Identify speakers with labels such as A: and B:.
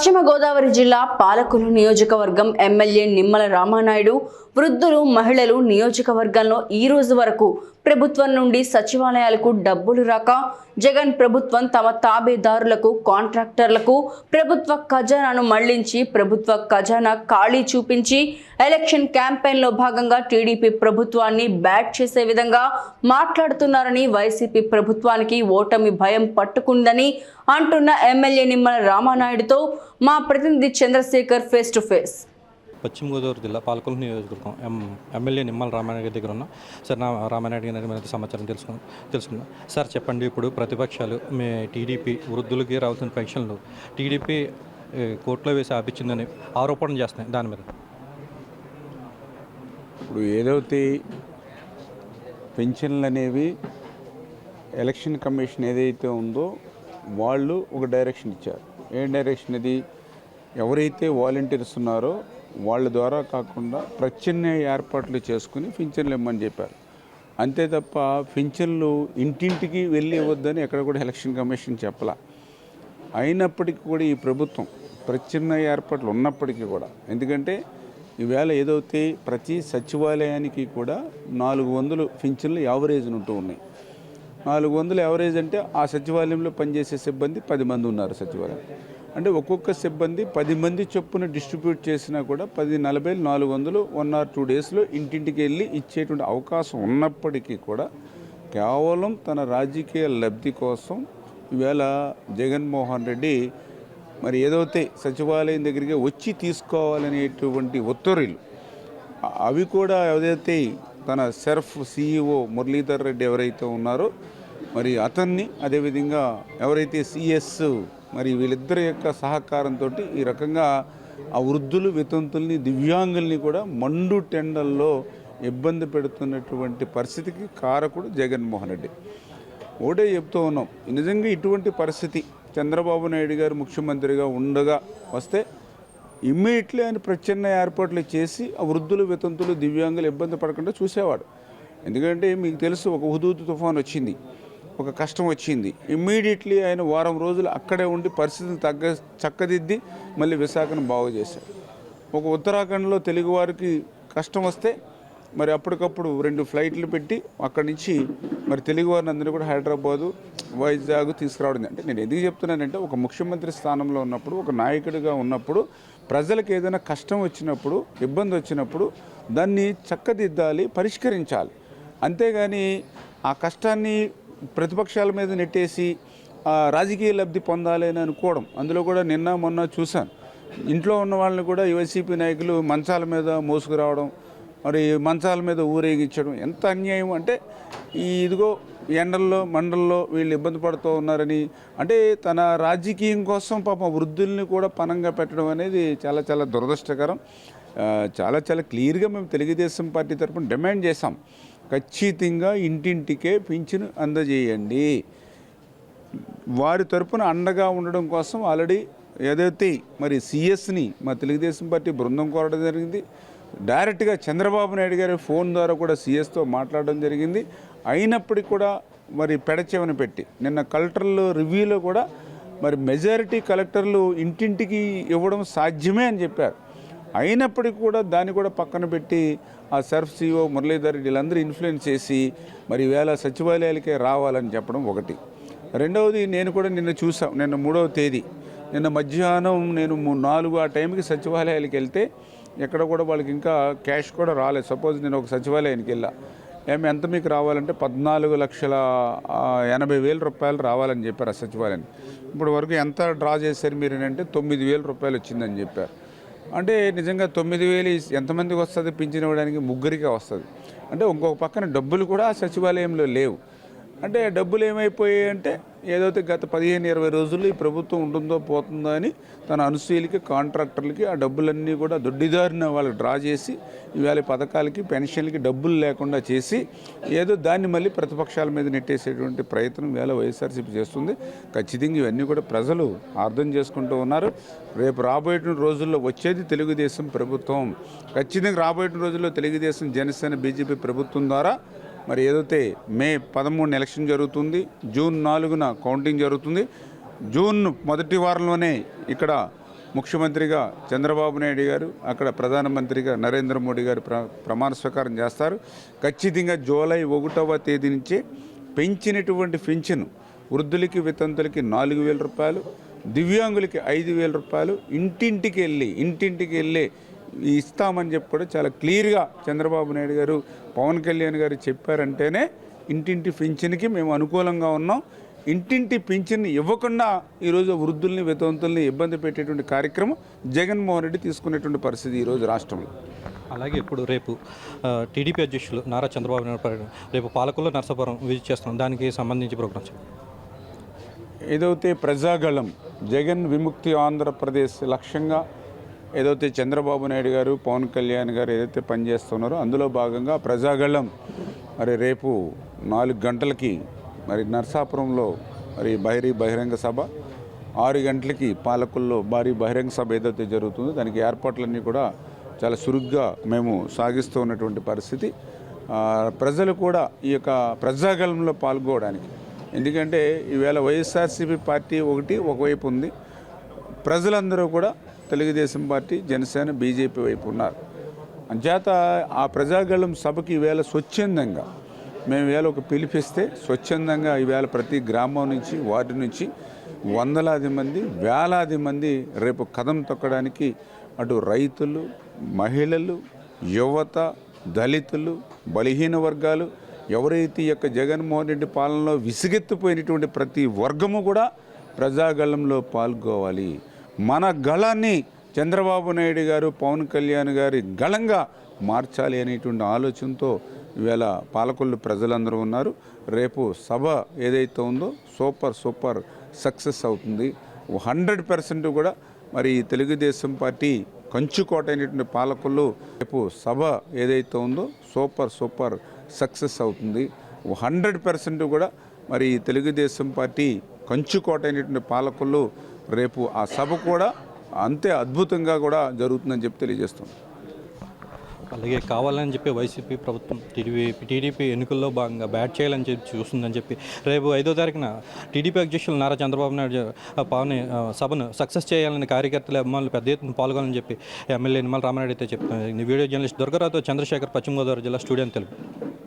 A: పశ్చిమ గోదావరి జిల్లా పాలకులు నియోజకవర్గం ఎమ్మెల్యే నిమ్మల రామానాయుడు వృద్ధులు మహిళలు నియోజకవర్గంలో ఈ రోజు వరకు ప్రభుత్వం నుండి సచివాలయాలకు డబ్బులు రాక జగన్ ప్రభుత్వం తమ తాబేదారులకు కాంట్రాక్టర్లకు ప్రభుత్వ ఖజానాను మళ్ళించి ప్రభుత్వ ఖజానా ఖాళీ చూపించి ఎలక్షన్ క్యాంపెయిన్లో భాగంగా టీడీపీ ప్రభుత్వాన్ని బ్యాట్ చేసే విధంగా మాట్లాడుతున్నారని వైసీపీ ప్రభుత్వానికి ఓటమి భయం పట్టుకుందని అంటున్న ఎమ్మెల్యే నిమ్మల రామానాయుడుతో మా ప్రతినిధి చంద్రశేఖర్ ఫేస్ టు ఫేస్
B: పశ్చిమ గోదావరి జిల్లా పాలకొల్లు నియోజకవర్గం ఎం ఎమ్మెల్యే నిమ్మల రామానాయుడు దగ్గర ఉన్న. సార్ నా రామానాయుడు గారి మీద సమాచారం తెలుసుకున్నాం తెలుసుకుందాం సార్ చెప్పండి ఇప్పుడు ప్రతిపక్షాలు మీ టీడీపీ వృద్ధులకి రావాల్సిన పెన్షన్లు టీడీపీ కోర్టులో వేసి ఆపించిందని ఆరోపణ చేస్తున్నాయి. దాని మీద.
C: ఇప్పుడు ఏదైతే పెన్షన్లు అనేవి ఎలక్షన్ కమిషన్ ఏదైతే ఉందో వాళ్ళు ఒక డైరెక్షన్ ఇచ్చారు. ఏ డైరెక్షన్ ఇది ఎవరైతే వాలంటీర్స్ ఉన్నారో వాళ్ళ ద్వారా కాకుండా ప్రత్యామ్నాయ ఏర్పాట్లు చేసుకుని పింఛన్లు ఇమ్మని చెప్పారు. అంతే తప్ప పింఛన్లు ఇంటింటికి వెళ్ళి ఇవ్వద్దని ఎక్కడ కూడా ఎలక్షన్ కమిషన్ చెప్పలా. అయినప్పటికీ కూడా ఈ ప్రభుత్వం ప్రత్యామ్నాయ ఏర్పాట్లు ఉన్నప్పటికీ కూడా ఎందుకంటే ఈవేళ ఏదైతే ప్రతి సచివాలయానికి కూడా నాలుగు వందలు పింఛన్లు యావరేజ్ ఉంటూ ఉన్నాయి. నాలుగు వందలు యావరేజ్ అంటే ఆ సచివాలయంలో పనిచేసే సిబ్బంది పది మంది ఉన్నారు సచివాలయం. అంటే ఒక్కొక్క సిబ్బంది పది మంది చొప్పున డిస్ట్రిబ్యూట్ చేసినా కూడా పది నలభై నాలుగు వందలు వన్ ఆర్ టూ డేస్లో ఇంటింటికి వెళ్ళి ఇచ్చేటువంటి అవకాశం ఉన్నప్పటికీ కూడా కేవలం తన రాజకీయ లబ్ధి కోసం ఈవేళ జగన్మోహన్ రెడ్డి మరి ఏదైతే సచివాలయం దగ్గరికి వచ్చి తీసుకోవాలనేటువంటి ఉత్తర్వులు అవి కూడా ఏదైతే తన సెర్ఫ్ సీఈఓ మురళీధర్ రెడ్డి ఎవరైతే ఉన్నారో మరి అతన్ని అదేవిధంగా ఎవరైతే సిఎస్ మరి వీళ్ళిద్దరి యొక్క సహకారంతో ఈ రకంగా ఆ వృద్ధులు వితంతుల్ని దివ్యాంగుల్ని కూడా మండు టెండల్లో ఇబ్బంది పెడుతున్నటువంటి పరిస్థితికి కారకుడు జగన్మోహన్ రెడ్డి. ఒకటే చెప్తూ ఉన్నాం నిజంగా ఇటువంటి పరిస్థితి చంద్రబాబు నాయుడు గారు ముఖ్యమంత్రిగా ఉండగా వస్తే ఇమ్మీడియట్లీ ఆయన ప్రత్యామ్నాయ ఏర్పాట్లు చేసి ఆ వృద్ధులు వితంతులు దివ్యాంగులు ఇబ్బంది పడకుండా చూసేవాడు. ఎందుకంటే మీకు తెలుసు ఒక హుదూదు తుఫాన్ వచ్చింది. ఒక కష్టం వచ్చింది. ఇమ్మీడియట్లీ ఆయన వారం రోజులు అక్కడే ఉండి పరిస్థితిని తగ్గ చక్కదిద్ది మళ్ళీ విశాఖను బాగు చేశారు. ఒక ఉత్తరాఖండ్లో తెలుగువారికి కష్టం వస్తే మరి అప్పటికప్పుడు రెండు ఫ్లైట్లు పెట్టి అక్కడి నుంచి మరి తెలుగువారిని అందరూ కూడా హైదరాబాదు వైజాగ్ తీసుకురావడం అంటే నేను ఎందుకు చెప్తున్నానంటే ఒక ముఖ్యమంత్రి స్థానంలో ఉన్నప్పుడు ఒక నాయకుడిగా ఉన్నప్పుడు ప్రజలకు ఏదైనా కష్టం వచ్చినప్పుడు ఇబ్బంది వచ్చినప్పుడు దాన్ని చక్కదిద్దాలి పరిష్కరించాలి. అంతేగాని ఆ కష్టాన్ని ప్రతిపక్షాల మీద నెట్టేసి ఆ, రాజకీయ లబ్ధి పొందాలి అని అనుకోవడం. అందులో కూడా నిన్న మొన్న చూశాను. ఇంట్లో ఉన్న వాళ్ళని కూడా వైసీపీ నాయకులు మంచాల మీద మోసుకురావడం మరి మంచాల మీద ఊరేగించడం ఎంత అన్యాయం అంటే ఈ ఇదిగో ఎండల్లో మండల్లో వీళ్ళు ఇబ్బంది పడుతూ ఉన్నారని అంటే తన రాజకీయం కోసం పాపం వృద్ధుల్ని కూడా పనంగా పెట్టడం అనేది చాలా చాలా దురదృష్టకరం. చాలా చాలా క్లియర్గా మేము తెలుగుదేశం పార్టీ తరఫున డిమాండ్ చేశాం. ఖచ్చితంగా ఇంటింటికే పింఛను అందజేయండి. వారి తరపున అండగా ఉండడం కోసం ఆల్రెడీ ఏదైతే మరి సిఎస్ని మా తెలుగుదేశం పార్టీ బృందం కోరడం జరిగింది. డైరెక్ట్గా చంద్రబాబు నాయుడు గారి ఫోన్ ద్వారా కూడా సిఎస్తో మాట్లాడడం జరిగింది. అయినప్పటికీ కూడా మరి పెడచెవని పెట్టి నిన్న కలెక్టర్లు రివ్యూలో కూడా మరి మెజారిటీ కలెక్టర్లు ఇంటింటికి ఇవ్వడం సాధ్యమే అని చెప్పారు. అయినప్పటికీ కూడా దాన్ని కూడా పక్కన పెట్టి ఆ సర్ఫ్ సిఓ మురళీధర్ వీళ్ళందరూ ఇన్ఫ్లుయెన్స్ చేసి మరి వేళ సచివాలయాలకే రావాలని చెప్పడం ఒకటి. రెండవది నేను కూడా నిన్న చూసాం నిన్న మూడవ తేదీ. నిన్న మధ్యాహ్నం నేను మూ- నాలుగు ఆ టైంకి సచివాలయాలకు వెళ్తే ఎక్కడ కూడా వాళ్ళకి ఇంకా క్యాష్ కూడా రాలేదు. సపోజ్ నేను ఒక సచివాలయానికి వెళ్ళా ఏమి ఎంత మీకు రావాలంటే పద్నాలుగు లక్షల ఎనభై వేల రూపాయలు రావాలని చెప్పారు ఆ సచివాలయానికి. ఇప్పుడు వరకు ఎంత డ్రా చేశారు మీరు అంటే తొమ్మిది వేల రూపాయలు వచ్చిందని చెప్పారు. అంటే నిజంగా తొమ్మిది వేలు ఎంతమందికి వస్తుంది? పింఛన్ ఇవ్వడానికి ముగ్గురికే వస్తుంది. అంటే ఇంకొక పక్కన డబ్బులు కూడా సచివాలయంలో లేవు. అంటే డబ్బులు ఏమైపోయాయి అంటే ఏదైతే గత పదిహేను ఇరవై రోజుల్లో ఈ ప్రభుత్వం ఉంటుందో పోతుందో అని తన అనుసూయులకి కాంట్రాక్టర్లకి ఆ డబ్బులన్నీ కూడా దొడ్డిదారిన వాళ్ళకి డ్రా చేసి ఇవాళ పథకాలకి పెన్షన్లకి డబ్బులు లేకుండా చేసి ఏదో దాన్ని మళ్ళీ ప్రతిపక్షాల మీద నెట్టేసేటువంటి ప్రయత్నం వేళ వైఎస్ఆర్సీపీ చేస్తుంది. ఖచ్చితంగా ఇవన్నీ కూడా ప్రజలు అర్థం చేసుకుంటూ ఉన్నారు. రేపు రాబోయే రోజుల్లో వచ్చేది తెలుగుదేశం ప్రభుత్వం. ఖచ్చితంగా రాబోయే రోజుల్లో తెలుగుదేశం జనసేన బీజేపీ ప్రభుత్వం ద్వారా మరి ఏదైతే మే పదమూడున ఎలక్షన్ జరుగుతుంది జూన్ నాలుగున కౌంటింగ్ జరుగుతుంది. జూన్ మొదటి వారంలోనే ఇక్కడ ముఖ్యమంత్రిగా చంద్రబాబు నాయుడు గారు అక్కడ ప్రధానమంత్రిగా నరేంద్ర మోడీ గారు ప్ర ప్రమాణ స్వీకారం చేస్తారు. ఖచ్చితంగా జూలై ఒకటవ తేదీ నుంచే పెంచినటువంటి పెన్షన్ వృద్ధులకి వితంతులకి నాలుగు వేల రూపాయలు దివ్యాంగులకి ఐదు వేల రూపాయలు ఇంటింటికి వెళ్ళి ఇంటింటికి వెళ్ళి ఇస్తామని చెప్పి కూడా చాలా క్లియర్గా చంద్రబాబు నాయుడు గారు పవన్ కళ్యాణ్ గారు చెప్పారంటేనే ఇంటింటి పింఛన్కి మేము అనుకూలంగా ఉన్నాం. ఇంటింటి పింఛన్ ఇవ్వకుండా ఈరోజు వృద్ధుల్ని వితంతుల్ని ఇబ్బంది పెట్టేటువంటి కార్యక్రమం జగన్మోహన్ రెడ్డి తీసుకునేటువంటి పరిస్థితి ఈరోజు రాష్ట్రంలో.
B: అలాగే ఇప్పుడు రేపు టీడీపీ అధ్యక్షులు నారా చంద్రబాబు నాయుడు రేపు పాలకుల్లో నరసాపురం విజిట్ చేస్తున్నాం. దానికి సంబంధించి ప్రోగ్రామ్ చెప్పండి.
C: ఏదైతే ప్రజాగళం జగన్ విముక్తి ఆంధ్రప్రదేశ్ లక్ష్యంగా ఏదైతే చంద్రబాబు నాయుడు గారు పవన్ కళ్యాణ్ గారు ఏదైతే పనిచేస్తున్నారో అందులో భాగంగా ప్రజాగళం మరి రేపు నాలుగు గంటలకి మరి నర్సాపురంలో మరి బహిరీ బహిరంగ సభ. ఆరు గంటలకి పాలకుల్లో భారీ బహిరంగ సభ ఏదైతే జరుగుతుందో దానికి ఏర్పాట్లన్నీ కూడా చాలా చురుగ్గా మేము సాగిస్తూ ఉన్నటువంటి పరిస్థితి. ప్రజలు కూడా ఈ యొక్క ప్రజాగళంలో పాల్గొనడానికి. ఎందుకంటే ఈవేళ వైఎస్ఆర్సీపీ పార్టీ ఒకటి ఒకవైపు ఉంది. ప్రజలందరూ కూడా తెలుగుదేశం పార్టీ జనసేన బీజేపీ వైపు ఉన్నారు. అంచేత ఆ ప్రజాగళం సభకి ఈవేళ స్వచ్ఛందంగా మేము వేళ ఒక పిలిపిస్తే స్వచ్ఛందంగా ఈవేళ ప్రతి గ్రామం నుంచి వార్డు నుంచి వందలాది మంది వేలాది మంది రేపు కథం తొక్కడానికి అటు రైతులు మహిళలు యువత దళితులు బలహీన వర్గాలు ఎవరైతే ఈ యొక్క జగన్మోహన్ రెడ్డి పాలనలో విసిగెత్తిపోయినటువంటి ప్రతి వర్గము కూడా ప్రజాగళంలో పాల్గొవాలి. మన గళాన్ని చంద్రబాబు నాయుడు గారు పవన్ కళ్యాణ్ గారి గళంగా మార్చాలి అనేటువంటి ఆలోచనతో ఇవాళ పాలకొల్లు ప్రజలందరూ ఉన్నారు. రేపు సభ ఏదైతే ఉందో సూపర్ సూపర్ సక్సెస్ అవుతుంది. హండ్రెడ్ పర్సెంట్ కూడా మరి తెలుగుదేశం పార్టీ కంచుకోట అయినటువంటి పాలకులు రేపు సభ ఏదైతే ఉందో సూపర్ సూపర్ సక్సెస్ అవుతుంది. హండ్రెడ్ పర్సెంట్ కూడా మరి తెలుగుదేశం పార్టీ కంచుకోట అయినటువంటి పాలకులు రేపు ఆ సభ కూడా అంతే అద్భుతంగా కూడా జరుగుతుందని చెప్పి తెలియజేస్తుంది
B: అలాగే కావాలని చెప్పి వైసీపీ ప్రభుత్వం టీడీపీ టీడీపీ ఎన్నికల్లో భాగంగా బ్యాట్ చేయాలని చెప్పి చూస్తుందని చెప్పి రేపు ఐదో తారీఖున టీడీపీ అధ్యక్షులు నారా చంద్రబాబు నాయుడు పవన్ సభను సక్సెస్ చేయాలని కార్యకర్తలు అభిమానులు పెద్ద ఎత్తున పాల్గొనాలని చెప్పి ఎమ్మెల్యే నిమ్మల రామారెడ్డి అయితే చెప్తున్నారు. వీడియో జర్నలిస్ట్ దుర్గారావుతో చంద్రశేఖర్ పశ్చిమ గోదావరి జిల్లా స్టూడియో తెలుపు.